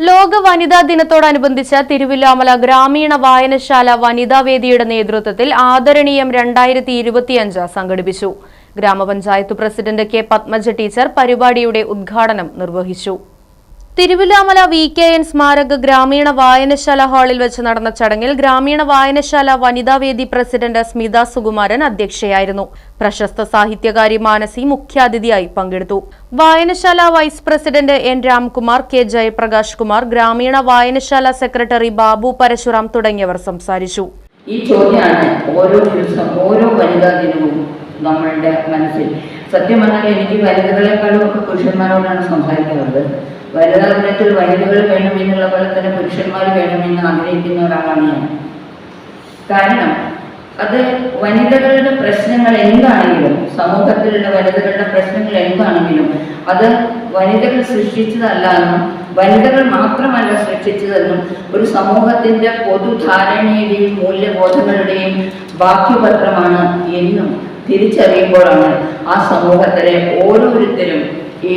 ലോക വനിതാ ദിനത്തോടനുബന്ധിച്ച് തിരുവില്ലാമല ഗ്രാമീണ വായനശാല വനിതാ വേദിയുടെ നേതൃത്വത്തിൽ ആദരണീയം രണ്ടായിരത്തി ഇരുപത്തിയഞ്ച് സംഘടിപ്പിച്ചു. ഗ്രാമപഞ്ചായത്ത് പ്രസിഡന്റ് കെ പത്മജ ടീച്ചർ പരിപാടിയുടെ ഉദ്ഘാടനം നിർവഹിച്ചു. തിരുവില്ലാമല വി കെ എൻ സ്മാരക ഗ്രാമീണ വായനശാല ഹാളിൽ വെച്ച് നടന്ന ചടങ്ങിൽ ഗ്രാമീണ വായനശാല വനിതാവേദി പ്രസിഡന്റ് സ്മിത സുകുമാരൻ അധ്യക്ഷയായിരുന്നു. പ്രശസ്ത സാഹിത്യകാരി മാനസി മുഖ്യാതിഥിയായി പങ്കെടുത്തു. വായനശാല vice president N Ramkumar K Jayaprakash Kumar ഗ്രാമീണ വായനശാല സെക്രട്ടറി ബാബു പരശുറാം തുടങ്ങിയവർ സംസാരിച്ചു. ഈ ചോദ്യമാണ് ഓരോ ദിവസം ഓരോ വനിതാ ദിനവും നമ്മളുടെ മനസ്സിൽ. സത്യം പറഞ്ഞാൽ എനിക്ക് വനിതകളെക്കാളും പുരുഷന്മാരോടാണ് സംസാരിക്കാറുള്ളത്. വനിതാ ദിനത്തിൽ വനിതകൾ വേണമെന്നുള്ള പോലെ തന്നെ പുരുഷന്മാർ വേണമെന്ന് ആഗ്രഹിക്കുന്ന ഒരാളാണ് ഞാൻ. കാരണം അത് വനിതകളുടെ പ്രശ്നങ്ങൾ എന്താണെങ്കിലും സമൂഹത്തിലുള്ള വനിതകളുടെ പ്രശ്നങ്ങൾ എന്താണെങ്കിലും അത് വനിതകൾ സൃഷ്ടിച്ചതല്ല എന്നും വനിതകൾ മാത്രമല്ല സൃഷ്ടിച്ചതെന്നും ഒരു സമൂഹത്തിന്റെ പൊതുധാരണയുടെയും മൂല്യബോധങ്ങളുടെയും ബാക്കിപത്രമാണ് എന്നും തിരിച്ചറിയുമ്പോഴാണ് ആ സമൂഹത്തിലെ ഓരോരുത്തരും ഈ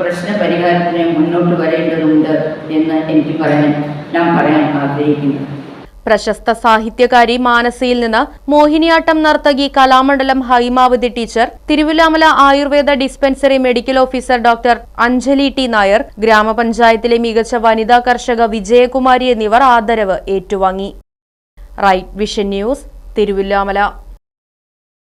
പ്രശ്ന പരിഹാരത്തിന് മുന്നോട്ട് വരേണ്ടതുണ്ട് എന്ന് എനിക്ക് പറയാൻ ഞാൻ പറയാൻ ആഗ്രഹിക്കുന്നു. പ്രശസ്ത സാഹിത്യകാരി മാനസിയിൽ നിന്ന് മോഹിനിയാട്ടം നർത്തകി Kalamandalam Haimavathi teacher Thiruvilwamala Ayurveda dispensary medical officer doctor Anjali T Nair ഗ്രാമപഞ്ചായത്തിലെ മികച്ച വനിതാ കർഷക വിജയകുമാരി എന്നിവർ ആദരവ് ഏറ്റുവാങ്ങി. Right vision news Thiruvilwamala